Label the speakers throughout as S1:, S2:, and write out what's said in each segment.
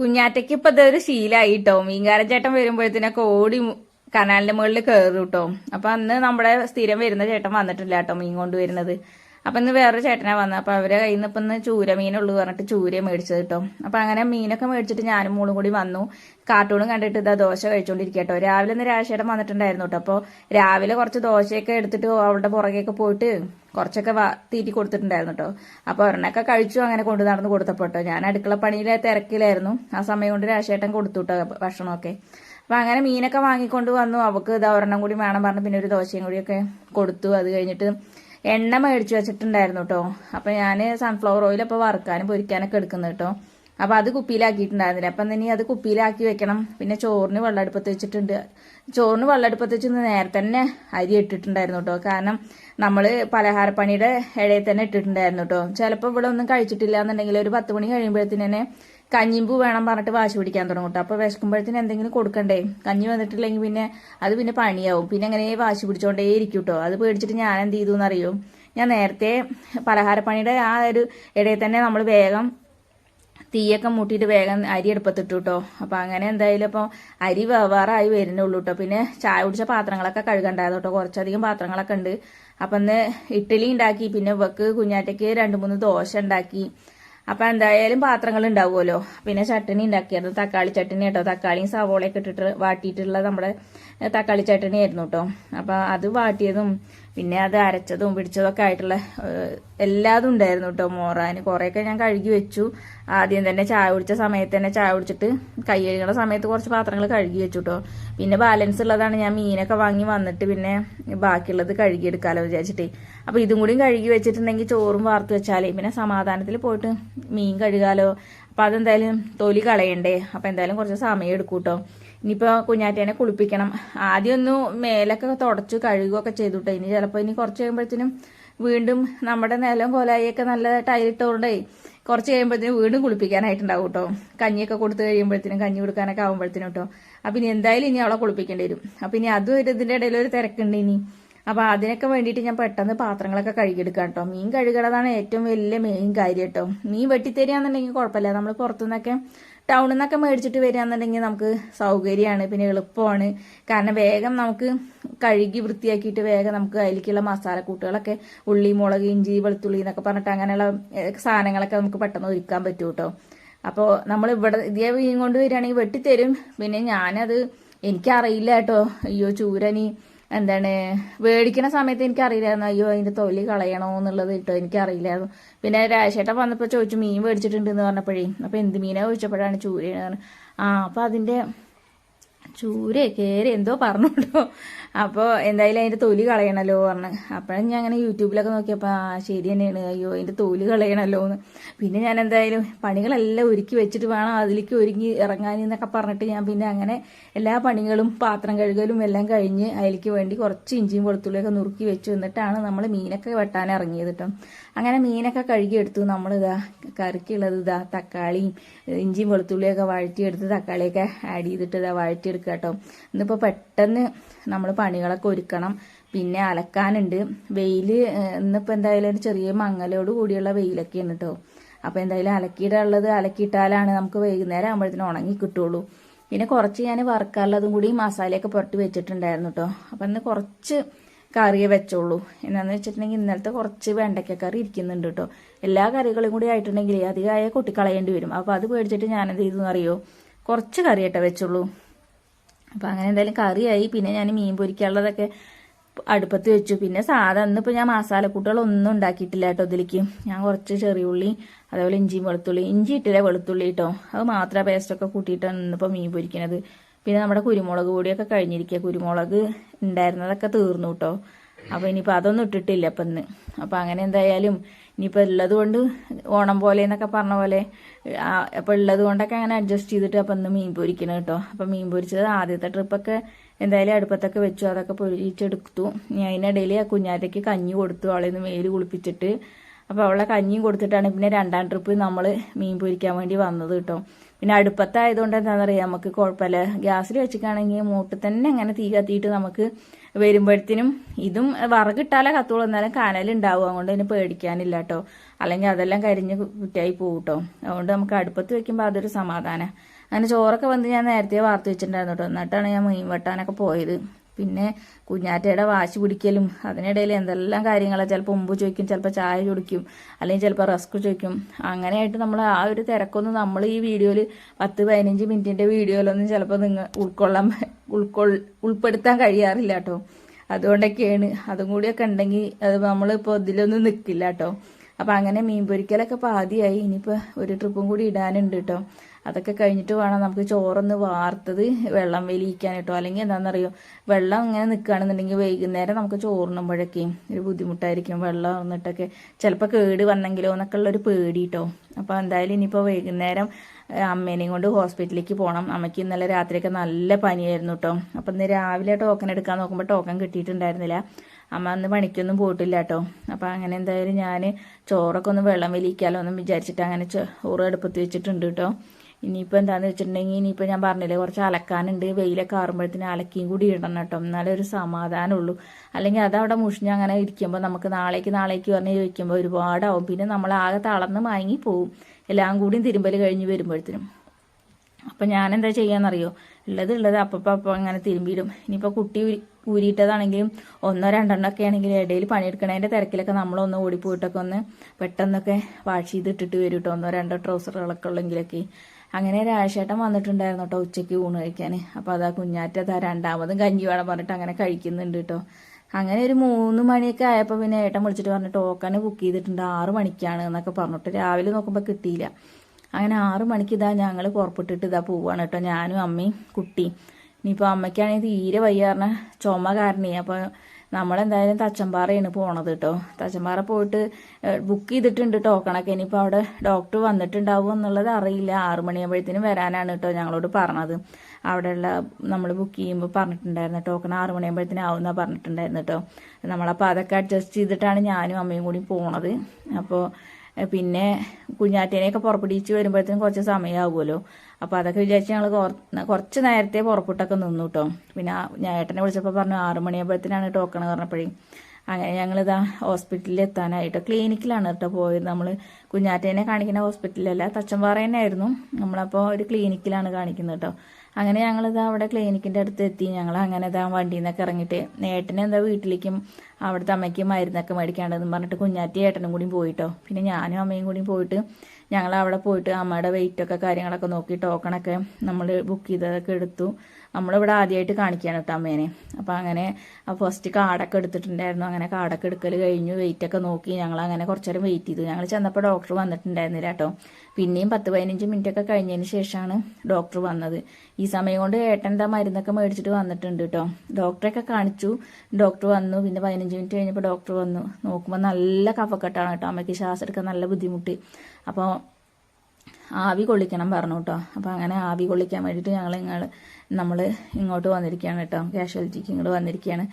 S1: കുഞ്ഞാറ്റയ്ക്ക് ഇപ്പൊ ഇതൊരു ശീലായി കേട്ടോ മീൻകാരൻ ചേട്ടൻ വരുമ്പോഴത്തേനൊക്കെ ഓടി കനാലിന്റെ മുകളിൽ കയറും കേട്ടോ അപ്പൊ അന്ന് നമ്മുടെ സ്ഥിരം വരുന്ന ചേട്ടൻ വന്നിട്ടില്ല കേട്ടോ മീൻ കൊണ്ടുവരുന്നത്. അപ്പൊ ഇന്ന് വേറൊരു ചേട്ടനാ വന്നത്. അപ്പൊ അവരെ കയ്യിൽ നിന്ന് ഇപ്പൊ ഇന്ന് ചൂര മീനുള്ളൂ പറഞ്ഞിട്ട് ചൂര മേടിച്ചത് കേട്ടോ. അപ്പൊ അങ്ങനെ മീനൊക്കെ മേടിച്ചിട്ട് ഞാനും മോളും കൂടി വന്നു. കാർട്ടൂണും കണ്ടിട്ട് ഇതാ ദോശ കഴിച്ചുകൊണ്ടിരിക്കുക കേട്ടോ. രാവിലെ ഇന്ന് രാശിയുടെ വന്നിട്ടുണ്ടായിരുന്നു കേട്ടോ. അപ്പൊ രാവിലെ കുറച്ച് ദോശയൊക്കെ എടുത്തിട്ട് അവളുടെ പുറകെയൊക്കെ പോയിട്ട് കുറച്ചൊക്കെ തീറ്റി കൊടുത്തിട്ടുണ്ടായിരുന്നു കേട്ടോ. അപ്പൊ ഒരെണ്ണൊക്കെ കഴിച്ചു അങ്ങനെ കൊണ്ട് നടന്ന് കൊടുത്തപ്പോ കേട്ടോ. ഞാൻ അടുക്കള പണിയിലെ തിരക്കിലായിരുന്നു. ആ സമയം കൊണ്ട് രാശേട്ടൻ കൊടുത്തു കേട്ടോ ഭക്ഷണമൊക്കെ. അപ്പൊ അങ്ങനെ മീനൊക്കെ വാങ്ങിക്കൊണ്ട് വന്നു. അവക്ക് ഇതാ ഒരെണ്ണം കൂടി വേണം പറഞ്ഞു പിന്നെ ഒരു ദോശയും കൂടിയൊക്കെ കൊടുത്തു. അത് കഴിഞ്ഞിട്ട് എണ്ണ മേടിച്ചു വെച്ചിട്ടുണ്ടായിരുന്നു കേട്ടോ അപ്പൊ ഞാൻ സൺഫ്ലവർ ഓയിൽ അപ്പോൾ വറുക്കാനും പൊരിക്കാനൊക്കെ എടുക്കുന്നു കേട്ടോ അപ്പൊ അത് കുപ്പിയിലാക്കിയിട്ടുണ്ടായിരുന്നില്ല. അപ്പം ഇനി അത് കുപ്പിയിലാക്കി വെക്കണം. പിന്നെ ചോറിന് വെള്ളമെടുപ്പത്ത് വെച്ചിട്ടുണ്ട്. ചോറിന് വെള്ളമെടുപ്പത്ത് വെച്ച് ഇന്ന് നേരത്തെ തന്നെ അരി ഇട്ടിട്ടുണ്ടായിരുന്നു കേട്ടോ കാരണം നമ്മൾ പലഹാരപ്പണിയുടെ ഇടയിൽ തന്നെ ഇട്ടിട്ടുണ്ടായിരുന്നു കേട്ടോ ചിലപ്പോൾ ഇവിടെ ഒന്നും കഴിച്ചിട്ടില്ല എന്നുണ്ടെങ്കിൽ ഒരു പത്ത് മണി കഴിയുമ്പോഴത്തേന് കഞ്ഞിമ്പൂ വേണം പറഞ്ഞിട്ട് വാശി പിടിക്കാൻ തുടങ്ങും കേട്ടോ അപ്പോൾ വിശക്കുമ്പോഴത്തേന് എന്തെങ്കിലും കൊടുക്കണ്ടേ? കഞ്ഞി വന്നിട്ടില്ലെങ്കിൽ പിന്നെ അത് പിന്നെ പണിയാവും. പിന്നെ അങ്ങനെ വാശി പിടിച്ചോണ്ടേ ഇരിക്കും കേട്ടോ അത് പേടിച്ചിട്ട് ഞാൻ എന്ത് ചെയ്തു എന്നറിയോ? ഞാൻ നേരത്തെ പലഹാരപ്പണിയുടെ ആ ഒരു ഇടയിൽ തന്നെ നമ്മൾ വേഗം തീയൊക്കെ മൂട്ടിയിട്ട് വേഗം അരി എടുപ്പത്തിട്ടു കേട്ടോ അപ്പം അങ്ങനെ എന്തായാലും അപ്പോൾ അരി വേവാറായി വരുന്നുള്ളൂ കേട്ടോ പിന്നെ ചായ കുടിച്ച പാത്രങ്ങളൊക്കെ കഴുകണ്ടായത് കേട്ടോ കുറച്ചധികം പാത്രങ്ങളൊക്കെ ഉണ്ട്. അപ്പം ഇന്ന് ഇഡ്ഡലി ഉണ്ടാക്കി. പിന്നെ വെക്ക് കുഞ്ഞാറ്റയ്ക്ക് രണ്ട് മൂന്ന് ദോശ ഉണ്ടാക്കി. അപ്പം എന്തായാലും പാത്രങ്ങൾ ഉണ്ടാവുമല്ലോ. പിന്നെ ചട്ടണി ഉണ്ടാക്കിയായിരുന്നു. തക്കാളി ചട്ടണി കേട്ടോ. തക്കാളിയും സവോളയൊക്കെ ഇട്ടിട്ട് വാട്ടിയിട്ടുള്ള നമ്മുടെ തക്കാളി ചട്ടണി ആയിരുന്നു കേട്ടോ. അപ്പോൾ അത് വാട്ടിയതും പിന്നെ അത് അരച്ചതും പിടിച്ചതൊക്കെ ആയിട്ടുള്ള എല്ലാതും ഉണ്ടായിരുന്നു കേട്ടോ മോറാൻ കുറേയൊക്കെ ഞാൻ കഴുകി വെച്ചു. ആദ്യം തന്നെ ചായ കുടിച്ച സമയത്ത് തന്നെ ചായ കുടിച്ചിട്ട് കൈ കഴുകുന്ന സമയത്ത് കുറച്ച് പാത്രങ്ങൾ കഴുകി വെച്ചു കേട്ടോ. പിന്നെ ബാലൻസ് ഉള്ളതാണ് ഞാൻ മീനൊക്കെ വാങ്ങി വന്നിട്ട് പിന്നെ ബാക്കിയുള്ളത് കഴുകിയെടുക്കാമല്ലോ വിചാരിച്ചിട്ടേ. അപ്പോൾ ഇതും കൂടിയും കഴുകി വെച്ചിട്ടുണ്ടെങ്കിൽ ചോറും വാർത്ത് വെച്ചാലേ. പിന്നെ സമാധാനത്തിൽ പോയിട്ട് മീൻ കഴുകാലോ. അപ്പോൾ അതെന്തായാലും തൊലി കളയണ്ടേ. അപ്പോൾ എന്തായാലും കുറച്ച് സമയം എടുക്കും കേട്ടോ ഇനിയിപ്പോൾ കുഞ്ഞാറ്റേനെ കുളിപ്പിക്കണം. ആദ്യം ഒന്ന് മേലൊക്കെ തുടച്ച് കഴുകുകയൊക്കെ ചെയ്തുട്ടോ. ഇനി ചിലപ്പോൾ ഇനി കുറച്ച് കഴിയുമ്പോഴത്തേനും വീണ്ടും നമ്മുടെ നിലം കോലായിയൊക്കെ നല്ല ടൈലിട്ടോണ്ടേ കുറച്ച് കഴിയുമ്പോഴത്തേനും വീണ്ടും കുളിപ്പിക്കാനായിട്ടുണ്ടാവും കേട്ടോ കഞ്ഞിയൊക്കെ കൊടുത്തു കഴിയുമ്പോഴത്തേനും കഞ്ഞി കൊടുക്കാനൊക്കെ ആകുമ്പോഴത്തേനും കേട്ടോ അപ്പം ഇനി എന്തായാലും ഇനി അവളെ കുളിപ്പിക്കേണ്ടി വരും. അപ്പം ഇനി അതും ഒരു ഇതിന്റെ ഇടയിൽ ഒരു തിരക്കുണ്ട് ഇനി. അപ്പോൾ അതിനൊക്കെ വേണ്ടിയിട്ട് ഞാൻ പെട്ടെന്ന് പാത്രങ്ങളൊക്കെ കഴുകിയെടുക്കാം കേട്ടോ മീൻ കഴുകണതാണ് ഏറ്റവും വലിയ മെയിൻ കാര്യം കേട്ടോ മീൻ വെട്ടിത്തരികയാണെന്നുണ്ടെങ്കിൽ കുഴപ്പമില്ല. നമ്മൾ പുറത്തുനിന്നൊക്കെ ടൗണിൽ നിന്നൊക്കെ മേടിച്ചിട്ട് വരികയാണെന്നുണ്ടെങ്കിൽ നമുക്ക് സൗകര്യമാണ് പിന്നെ എളുപ്പമാണ്. കാരണം വേഗം നമുക്ക് കഴുകി വൃത്തിയാക്കിയിട്ട് വേഗം നമുക്ക് അതിലേക്കുള്ള മസാലക്കൂട്ടുകളൊക്കെ ഉള്ളി മുളക് ഇഞ്ചി വെളുത്തുള്ളി എന്നൊക്കെ പറഞ്ഞിട്ട് അങ്ങനെയുള്ള സാധനങ്ങളൊക്കെ നമുക്ക് പെട്ടെന്ന് ഒരുക്കാൻ പറ്റും കേട്ടോ അപ്പോൾ നമ്മൾ ഇവിടെ ഇതേ മീൻ കൊണ്ട് വരികയാണെങ്കിൽ വെട്ടിത്തരും. പിന്നെ ഞാനത് എനിക്കറിയില്ല കേട്ടോ അയ്യോ ചൂരനി. എന്താണ് മേടിക്കുന്ന സമയത്ത് എനിക്ക് അറിയില്ലായിരുന്നു അയ്യോ അതിന്റെ തൊലി കളയണോ എന്നുള്ളത് കേട്ടോ എനിക്കറിയില്ലായിരുന്നു. പിന്നെ രാജേട്ടൻ വന്നപ്പോൾ ചോദിച്ചു മീൻ മേടിച്ചിട്ടുണ്ട് എന്ന് പറഞ്ഞപ്പോഴേ? അപ്പോൾ എന്ത് മീനാ? ചോദിച്ചപ്പോഴാണ് പറഞ്ഞത്. ആ അപ്പോൾ അതിന്റെ ചൂര കയറി എന്തോ പറഞ്ഞോട്ടോ അപ്പോൾ എന്തായാലും അതിന്റെ തൊലി കളയണല്ലോ പറഞ്ഞ്. അപ്പോഴും ഞാൻ അങ്ങനെ യൂട്യൂബിലൊക്കെ നോക്കിയപ്പോൾ ആ ശരി തന്നെയാണ്. അയ്യോ അതിന്റെ തൊലി കളയണല്ലോ എന്ന് പിന്നെ ഞാൻ എന്തായാലും പണികളെല്ലാം ഒരുക്കി വെച്ചിട്ട് വേണം അതിലേക്ക് ഒരുങ്ങി ഇറങ്ങാൻ എന്നൊക്കെ പറഞ്ഞിട്ട് ഞാൻ പിന്നെ അങ്ങനെ എല്ലാ പണികളും പാത്രം കഴുകലും എല്ലാം കഴിഞ്ഞ് അതിലേക്ക് വേണ്ടി കുറച്ച് ഇഞ്ചിയും വെളുത്തുള്ളിയൊക്കെ നുറുക്കി വെച്ചു എന്നിട്ടാണ് നമ്മൾ മീനൊക്കെ വെട്ടാൻ ഇറങ്ങിയത് കേട്ടോ അങ്ങനെ മീനൊക്കെ കഴുകിയെടുത്തു. നമ്മളിതാ കറിക്കുള്ളത് ഇതാ തക്കാളിയും ഇഞ്ചിയും വെളുത്തുള്ളിയൊക്കെ വഴറ്റിയെടുത്ത് തക്കാളിയൊക്കെ ആഡ് ചെയ്തിട്ട് ഇതാ വഴറ്റിയെടുക്കുക കേട്ടോ. ഇന്നിപ്പോൾ പെട്ടെന്ന് നമ്മൾ പണികളൊക്കെ ഒരുക്കണം. പിന്നെ അലക്കാനുണ്ട്. വെയിൽ ഇന്നിപ്പോൾ എന്തായാലും ഒരു ചെറിയ മങ്ങലോട് കൂടിയുള്ള വെയിലൊക്കെയാണ് കേട്ടോ. അപ്പോൾ എന്തായാലും അലക്കിയിടുള്ളത് അലക്കിയിട്ടാലാണ് നമുക്ക് വൈകുന്നേരം ആകുമ്പോഴത്തേനും ഉണങ്ങി കിട്ടുള്ളൂ. പിന്നെ കുറച്ച് ഞാൻ വറുക്കാനുള്ളതും കൂടി മസാലയൊക്കെ പുരട്ടി വെച്ചിട്ടുണ്ടായിരുന്നു കേട്ടോ. അപ്പം ഇന്ന് കുറച്ച് കറിയെ വെച്ചോളൂ. എന്നാന്ന് വെച്ചിട്ടുണ്ടെങ്കിൽ ഇന്നലത്തെ കുറച്ച് വെണ്ടയ്ക്ക കറി ഇരിക്കുന്നുണ്ട് കേട്ടോ എല്ലാ കറികളും കൂടി ആയിട്ടുണ്ടെങ്കിൽ അധികമായ കൊട്ടിക്കളയേണ്ടി വരും. അപ്പോൾ അത് പേടിച്ചിട്ട് ഞാനെന്ത് ചെയ്തു അറിയോ കുറച്ച് കറിയട്ടെ വെച്ചുള്ളൂ അപ്പോൾ അങ്ങനെ എന്തായാലും കറിയായി. പിന്നെ ഞാൻ മീൻ പൊരിക്കാനുള്ളതൊക്കെ അടുപ്പത്ത് വെച്ചു. പിന്നെ സാധാ ഇന്നിപ്പോൾ ഞാൻ മസാലക്കൂട്ടുകളൊന്നും ഉണ്ടാക്കിയിട്ടില്ല കേട്ടോ ഇതിലേക്ക്. ഞാൻ കുറച്ച് ചെറിയുള്ളി അതേപോലെ ഇഞ്ചിയും വെളുത്തുള്ളി ഇഞ്ചി ഇട്ടില്ല വെളുത്തുള്ളി കേട്ടോ അത് മാത്രമേ പേസ്റ്റൊക്കെ കൂട്ടിയിട്ടാണ് ഇന്നിപ്പോൾ മീൻ പൊരിക്കണത്. പിന്നെ നമ്മുടെ കുരുമുളക് പൊടിയൊക്കെ കഴിഞ്ഞിരിക്കുക. കുരുമുളക് ഉണ്ടായിരുന്നതൊക്കെ തീർന്നു കേട്ടോ അപ്പോൾ ഇനിയിപ്പോൾ അതൊന്നും ഇട്ടിട്ടില്ല അപ്പം ഇന്ന്. അപ്പോൾ അങ്ങനെ എന്തായാലും ഇനിയിപ്പോൾ ഉള്ളത് കൊണ്ട് ഓണം പോലെ എന്നൊക്കെ പറഞ്ഞ പോലെ അപ്പോൾ ഉള്ളത് കൊണ്ടൊക്കെ അങ്ങനെ അഡ്ജസ്റ്റ് ചെയ്തിട്ട് അപ്പം ഇന്ന് മീൻ പൊരിക്കണം കേട്ടോ അപ്പം മീൻ പൊരിച്ചത് ആദ്യത്തെ ട്രിപ്പൊക്കെ എന്തായാലും അടുപ്പത്തൊക്കെ വെച്ചു അതൊക്കെ പൊരിച്ചെടുത്തു. ഞാൻ അതിനിടയിൽ ആ കുഞ്ഞാറ്റയ്ക്ക് കഞ്ഞി കൊടുത്തു അവളെ നിന്ന് മേൽ കുളിപ്പിച്ചിട്ട്. അപ്പോൾ അവളെ കഞ്ഞിയും കൊടുത്തിട്ടാണ് പിന്നെ രണ്ടാം ട്രിപ്പ് നമ്മൾ മീൻ പൊരിക്കാൻ വേണ്ടി വന്നത് കേട്ടോ പിന്നെ അടുപ്പത്തായതുകൊണ്ട് എന്താണെന്ന് അറിയാം നമുക്ക് കുഴപ്പമില്ല. ഗ്യാസിൽ വെച്ചിക്കാണെങ്കിൽ മൂട്ട് തന്നെ അങ്ങനെ തീ കത്തിയിട്ട് നമുക്ക് വരുമ്പോഴത്തേനും ഇതും വറകിട്ടാലേ കത്തുള്ളൂ. എന്നാലും കനലുണ്ടാവും അതുകൊണ്ട് അതിന് പേടിക്കാനില്ല കേട്ടോ അല്ലെങ്കിൽ അതെല്ലാം കരിഞ്ഞ് കുറ്റിയായി പോകും കേട്ടോ അതുകൊണ്ട് നമുക്ക് അടുപ്പത്ത് വെക്കുമ്പോൾ അതൊരു സമാധാനം. അങ്ങനെ ചോറൊക്കെ വന്ന് ഞാൻ നേരത്തെ വാർത്ത് വെച്ചിട്ടുണ്ടായിരുന്നു കേട്ടോ എന്നിട്ടാണ് ഞാൻ മീൻ വെട്ടാനൊക്കെ പോയത്. പിന്നെ കുഞ്ഞാറ്റയുടെ വാശി പിടിക്കലും അതിനിടയിൽ എന്തെല്ലാം കാര്യങ്ങളാണ് ചിലപ്പോൾ ഉമ്പ് ചോദിക്കും ചിലപ്പോൾ ചായ ചോദിക്കും അല്ലെങ്കിൽ ചിലപ്പോൾ റസ്ക് ചോദിക്കും. അങ്ങനെയായിട്ട് നമ്മൾ ആ ഒരു തിരക്കൊന്നും നമ്മൾ ഈ വീഡിയോയിൽ പത്ത് പതിനഞ്ച് മിനിറ്റിന്റെ വീഡിയോയിലൊന്നും ചിലപ്പോൾ നിങ്ങൾ ഉൾക്കൊള്ളാൻ ഉൾക്കൊൾ ഉൾപ്പെടുത്താൻ കഴിയാറില്ല കേട്ടോ. അതുകൊണ്ടൊക്കെയാണ്. അതും കൂടിയൊക്കെ ഉണ്ടെങ്കിൽ അത് നമ്മളിപ്പോൾ ഇതിലൊന്നും നിൽക്കില്ല കേട്ടോ. അപ്പം അങ്ങനെ മീൻ പൊരിക്കലൊക്കെ പാതിയായി ഇനിയിപ്പോൾ ഒരു ട്രിപ്പും കൂടി ഇടാനുണ്ട് കേട്ടോ. അതൊക്കെ കഴിഞ്ഞിട്ട് വേണം നമുക്ക് ചോറൊന്ന് വാർത്തത് വെള്ളം വെലിയിക്കാൻ അല്ലെങ്കിൽ എന്താണെന്നറിയോ വെള്ളം ഇങ്ങനെ നിൽക്കുകയാണെന്നുണ്ടെങ്കിൽ വൈകുന്നേരം നമുക്ക് ചോറിനുമ്പോഴൊക്കെ ഒരു ബുദ്ധിമുട്ടായിരിക്കും. വെള്ളം വന്നിട്ടൊക്കെ ചിലപ്പോൾ കേട് വന്നെങ്കിലോ എന്നൊക്കെ ഉള്ളൊരു പേടി കേട്ടോ അപ്പോൾ എന്തായാലും ഇനിയിപ്പോൾ വൈകുന്നേരം അമ്മേനെയും കൊണ്ട് ഹോസ്പിറ്റലിലേക്ക് പോകണം. അമ്മയ്ക്ക് ഇന്നലെ രാത്രിയൊക്കെ നല്ല പനിയായിരുന്നു കേട്ടോ. അപ്പം ഇന്ന് രാവിലെ ടോക്കൺ എടുക്കാൻ നോക്കുമ്പോൾ ടോക്കൺ കിട്ടിയിട്ടുണ്ടായിരുന്നില്ല. അമ്മ അന്ന് പണിക്കൊന്നും പോയിട്ടില്ല കേട്ടോ. അപ്പം അങ്ങനെ എന്തായാലും ഞാൻ ചോറൊക്കെ ഒന്ന് വെള്ളം വലിക്കാലോ എന്നും വിചാരിച്ചിട്ട് അങ്ങനെ ചോറ് അടുപ്പത്ത് വെച്ചിട്ടുണ്ട് കേട്ടോ. ഇനിയിപ്പോൾ എന്താണെന്ന് വെച്ചിട്ടുണ്ടെങ്കിൽ ഇനിയിപ്പോൾ ഞാൻ പറഞ്ഞില്ലേ കുറച്ച് അലക്കാനുണ്ട്. വെയിലൊക്കെ ആറുമ്പോഴത്തേന് അലക്കിയും കൂടി ഇടണം കേട്ടോ. എന്നാലേ ഒരു സമാധാനമുള്ളൂ. അല്ലെങ്കിൽ അതവിടെ മുഷിഞ്ഞ് അങ്ങനെ ഇരിക്കുമ്പോൾ നമുക്ക് നാളേക്ക് നാളേക്ക് പറഞ്ഞ് ചോദിക്കുമ്പോൾ ഒരുപാടാവും. പിന്നെ നമ്മൾ ആകെ തളർന്ന് മയങ്ങി പോവും എല്ലാം കൂടിയും തിരുമ്പൽ കഴിഞ്ഞ് വരുമ്പോഴത്തേനും. അപ്പം ഞാൻ എന്താ ചെയ്യാന്നറിയോ? ഉള്ളത് ഉള്ളത് അപ്പം അപ്പം അങ്ങനെ തിരുമ്പിയിടും. ഇനിയിപ്പോൾ കുട്ടി ഊരിയിട്ടതാണെങ്കിലും ഒന്നോ രണ്ടെണ്ണോ ഒക്കെ ആണെങ്കിൽ ഇടയിൽ പണിയെടുക്കണതിന്റെ തിരക്കിലൊക്കെ നമ്മളൊന്ന് ഓടിപ്പോയിട്ടൊക്കെ ഒന്ന് പെട്ടെന്നൊക്കെ വാഷ് ചെയ്തിട്ടിട്ട് വരും കേട്ടോ ഒന്നോ രണ്ടോ ട്രൗസറുകളൊക്കെ ഉള്ളെങ്കിലൊക്കെ. അങ്ങനെ രാജേട്ടൻ വന്നിട്ടുണ്ടായിരുന്നു കേട്ടോ ഉച്ചയ്ക്ക് ഊണ് കഴിക്കാൻ അപ്പോൾ അതാ കുഞ്ഞാറ്റതാ രണ്ടാമതും കഞ്ഞി വേണം പറഞ്ഞിട്ട് അങ്ങനെ കഴിക്കുന്നുണ്ട് കേട്ടോ അങ്ങനെ ഒരു മൂന്ന് മണിയൊക്കെ ആയപ്പോൾ പിന്നെ ഏട്ടൻ വിളിച്ചിട്ട് പറഞ്ഞു ടോക്കൺ ബുക്ക് ചെയ്തിട്ടുണ്ട് ആറ് മണിക്കാണ് എന്നൊക്കെ പറഞ്ഞിട്ട് രാവിലെ നോക്കുമ്പോൾ കിട്ടിയില്ല. അങ്ങനെ ആറ് മണിക്ക് ഇതാ ഞങ്ങൾ പുറപ്പെട്ടിട്ട് ഇതാ പോവാണ് കേട്ടോ ഞാനും അമ്മയും കുട്ടി ഇനിയിപ്പോൾ അമ്മയ്ക്കാണെങ്കിൽ തീരെ വയ്യാറിന ചുമ കാരണേ. അപ്പോൾ നമ്മളെന്തായാലും തച്ചമ്പാറയാണ് പോണത് കേട്ടോ തച്ചമ്പാറ പോയിട്ട് ബുക്ക് ചെയ്തിട്ടുണ്ട് ടോക്കണൊക്കെ ഇനിയിപ്പോൾ അവിടെ ഡോക്ടർ വന്നിട്ടുണ്ടാവും എന്നുള്ളത് അറിയില്ല. ആറു മണിയാകുമ്പോഴത്തേനും വരാനാണ് കേട്ടോ ഞങ്ങളോട് പറഞ്ഞത്. അവിടെയുള്ള നമ്മൾ ബുക്ക് ചെയ്യുമ്പോൾ പറഞ്ഞിട്ടുണ്ടായിരുന്നു ടോക്കൺ ആറു മണിയാകുമ്പോഴത്തേനും ആവുന്ന പറഞ്ഞിട്ടുണ്ടായിരുന്നു കേട്ടോ നമ്മളപ്പോൾ അതൊക്കെ അഡ്ജസ്റ്റ് ചെയ്തിട്ടാണ് ഞാനും അമ്മയും കൂടി പോണത്. അപ്പോൾ പിന്നെ കുഞ്ഞാറ്റേനെയൊക്കെ പുറപ്പെടിച്ച് വരുമ്പോഴത്തേനും കുറച്ച് സമയമാകുമല്ലോ അപ്പോൾ അതൊക്കെ വിചാരിച്ച് ഞങ്ങൾ കുറച്ച് നേരത്തെ പുറപ്പെട്ടൊക്കെ നിന്നു കേട്ടോ പിന്നെ ഞാൻ ഏട്ടനെ വിളിച്ചപ്പോൾ പറഞ്ഞു ആറു മണിയാകുമ്പോഴത്തേനാണ് ടോക്കൺ പറഞ്ഞപ്പോഴേ അങ്ങനെ ഞങ്ങളിതാ ഹോസ്പിറ്റലിൽ എത്താനായിട്ട് ക്ലിനിക്കിലാണ് കേട്ടോ പോയത്. നമ്മൾ കുഞ്ഞാറ്റേനെ കാണിക്കുന്ന ഹോസ്പിറ്റലല്ല തച്ചമ്പാറ തന്നെയായിരുന്നു. നമ്മളപ്പോൾ ഒരു ക്ലിനിക്കിലാണ് കാണിക്കുന്നത് കേട്ടോ അങ്ങനെ ഞങ്ങളിത് അവിടെ ക്ലിനിക്കിന്റെ അടുത്ത് എത്തി ഞങ്ങൾ അങ്ങനെ ഇതാ വണ്ടിയിൽ നിന്നൊക്കെ ഇറങ്ങിയിട്ട് ഏട്ടനെ എന്താ വീട്ടിലേക്കും അവിടുത്തെ അമ്മയ്ക്ക് മരുന്നൊക്കെ മേടിക്കാണ്ടെന്ന് പറഞ്ഞിട്ട് കുഞ്ഞാറ്റി ഏട്ടനും കൂടി പോയിട്ടോ. പിന്നെ ഞാനും അമ്മയും കൂടി പോയിട്ട് ഞങ്ങൾ അവിടെ പോയിട്ട് അമ്മയുടെ വെയിറ്റൊക്കെ കാര്യങ്ങളൊക്കെ നോക്കി ടോക്കണൊക്കെ നമ്മൾ ബുക്ക് ചെയ്തതൊക്കെ എടുത്തു. നമ്മളിവിടെ ആദ്യമായിട്ട് കാണിക്കുകയാണ് കേട്ടോ അമ്മേനെ. അപ്പോൾ അങ്ങനെ ഫസ്റ്റ് കാർഡൊക്കെ എടുത്തിട്ടുണ്ടായിരുന്നു. അങ്ങനെ കാർഡൊക്കെ എടുക്കൽ കഴിഞ്ഞു. വെയിറ്റൊക്കെ നോക്കി ഞങ്ങൾ അങ്ങനെ കുറച്ച് നേരം വെയിറ്റ് ചെയ്തു. ഞങ്ങൾ ചെന്നപ്പോൾ ഡോക്ടർ വന്നിട്ടുണ്ടായിരുന്നില്ല കേട്ടോ. പിന്നെയും പത്ത് പതിനഞ്ച് മിനിറ്റ് ഒക്കെ കഴിഞ്ഞതിന് ശേഷമാണ് ഡോക്ടർ വന്നത്. ഈ സമയം കൊണ്ട് ഏട്ടൻ എന്താ മരുന്നൊക്കെ മേടിച്ചിട്ട് വന്നിട്ടുണ്ട് കേട്ടോ. ഡോക്ടറെയൊക്കെ കാണിച്ചു. ഡോക്ടർ വന്നു. പിന്നെ പതിനഞ്ച് മിനിറ്റ് കഴിഞ്ഞപ്പോൾ ഡോക്ടർ വന്നു. നോക്കുമ്പോൾ നല്ല കഫക്കെട്ടാണ് കേട്ടോ. അമ്മയ്ക്ക് ശ്വാസം എടുക്കാൻ നല്ല ബുദ്ധിമുട്ട്. അപ്പോൾ ആവി കൊള്ളിക്കണം പറഞ്ഞു കേട്ടോ അപ്പോൾ അങ്ങനെ ആവി കൊള്ളിക്കാൻ വേണ്ടിയിട്ട് ഞങ്ങൾ നിങ്ങൾ നമ്മൾ ഇങ്ങോട്ട് വന്നിരിക്കുകയാണ് കേട്ടോ. കാഷ്വാലിറ്റിക്ക് ഇങ്ങോട്ട് വന്നിരിക്കുകയാണ്.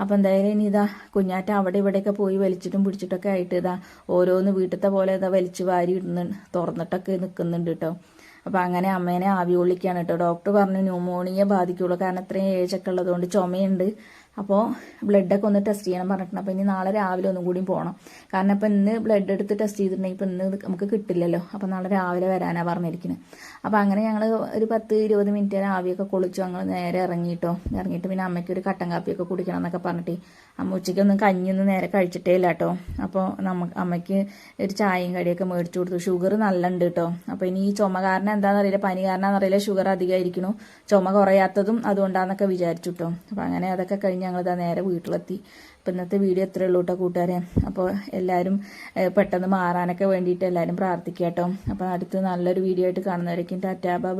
S1: അപ്പോൾ എന്തായാലും ഇനി ഇതാ കുഞ്ഞാറ്റ അവിടെ ഇവിടെയൊക്കെ പോയി വലിച്ചിട്ടും പിടിച്ചിട്ടൊക്കെ ആയിട്ട് ഇതാ ഓരോന്ന് വീട്ടിലത്തെ പോലെ ഇതാ വലിച്ച് വാരി ഇടുന്നു തുറന്നിട്ടൊക്കെ നിൽക്കുന്നുണ്ട് കേട്ടോ. അപ്പോൾ അങ്ങനെ അമ്മേനെ ആവി കൊള്ളിക്കുകയാണ് കേട്ടോ. ഡോക്ടർ പറഞ്ഞു ന്യൂമോണിയ ബാധിക്കുള്ളൂ. കാരണം ഇത്രയും ഏജൊക്കെ ഉള്ളതുകൊണ്ട് ചുമയുണ്ട്. അപ്പോൾ ബ്ലഡൊക്കെ ഒന്ന് ടെസ്റ്റ് ചെയ്യണം പറഞ്ഞിട്ടുണ്ട്. അപ്പോൾ ഇനി നാളെ രാവിലെ ഒന്നും കൂടി പോകണം കാരണം ഇപ്പം ഇന്ന് ബ്ലഡ് എടുത്ത് ടെസ്റ്റ് ചെയ്തിട്ടുണ്ടെങ്കിൽ ഇപ്പം ഇന്ന് നമുക്ക് കിട്ടില്ലല്ലോ. അപ്പോൾ നാളെ രാവിലെ വരാനാണ് പറഞ്ഞിരിക്കുന്നത് അപ്പോൾ അങ്ങനെ ഞങ്ങൾ ഒരു പത്ത് ഇരുപത് മിനിറ്റ് വരെ ആവിയൊക്കെ കൊളിച്ചു ഞങ്ങൾ നേരെ ഇറങ്ങിയിട്ടോ. ഇറങ്ങിയിട്ട് പിന്നെ അമ്മയ്ക്ക് ഒരു കട്ടൻ കാപ്പിയൊക്കെ കുടിക്കണം എന്നൊക്കെ പറഞ്ഞിട്ട്. അമ്മ ഉച്ചയ്ക്കൊന്നും കഞ്ഞിയൊന്നും നേരെ കഴിച്ചിട്ടേ ഇല്ല കേട്ടോ. അപ്പോൾ നമുക്ക് അമ്മയ്ക്ക് ഒരു ചായയും കടിയൊക്കെ മേടിച്ചു കൊടുത്തു. ഷുഗർ നല്ല ഉണ്ട് കേട്ടോ. അപ്പോൾ ഇനി ഈ ചുമ കാരണം എന്താണെന്നറിയില്ല പനി കാരണം എന്നറിയില്ല. ഷുഗർ അധികമായിരിക്കണു. ചുമ കുറയാത്തതും അതുകൊണ്ടാണെന്നൊക്കെ വിചാരിച്ചു കേട്ടോ. അപ്പോൾ അങ്ങനെ അതൊക്കെ കഴിഞ്ഞ് ഞങ്ങളിതാ നേരെ വീട്ടിലെത്തി. അപ്പോൾ ഇന്നത്തെ വീഡിയോ എത്രയേ ഉള്ളൂ കേട്ടോ കൂട്ടുകാരെ. അപ്പോൾ എല്ലാവരും പെട്ടെന്ന് മാറാനൊക്കെ വേണ്ടിയിട്ട് എല്ലാവരും പ്രാർത്ഥിക്കാം കേട്ടോ അപ്പോൾ അടുത്ത് നല്ലൊരു വീഡിയോ ആയിട്ട് കാണുന്നവരേക്കും ടാറ്റാ ബൈ.